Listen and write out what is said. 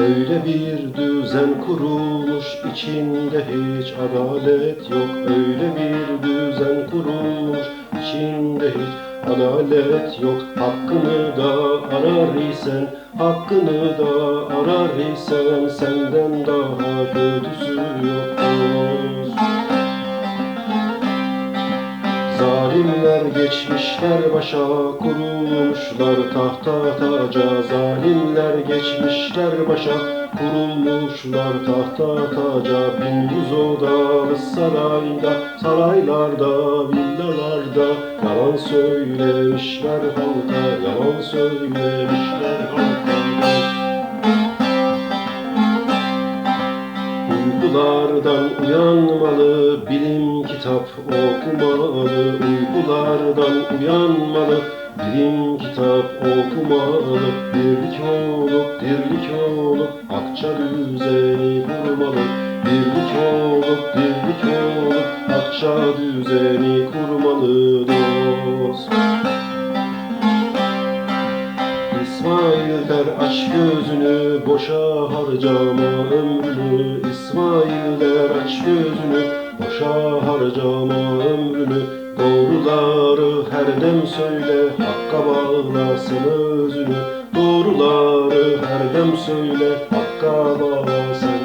Öyle bir düzen kurulmuş içinde hiç adalet yok. Öyle bir düzen kurulmuş içinde hiç adalet yok. Hakkını da arar isen Hakkını da arar isen Senden daha kötüsü yok Zalimler geçmişler başa kurulmuşlar. Tahta taca Zalimler geçmişler başa kurulmuşlar. Tahta taca Bin yüz odalı sarayda, saraylarda, villalarda. Yalan söylemişler halka, yalan söylemişler halka Uykulardan uyanmalı, bilim kitap okumalı. Uykulardan uyanmalı, bilim kitap okumalı. Birlik olup, dirlik olup, akça düzeni kurmalı. Birlik olup, dirlik olup, akça düzeni kurmalı dost İsmail der aç gözünü boşa harcama ömrünü. İsmail der aç gözünü boşa harcama ömrünü. Doğruları her dem söyle hakka bağlasın özünü. Doğruları her dem söyle hakka bağlasın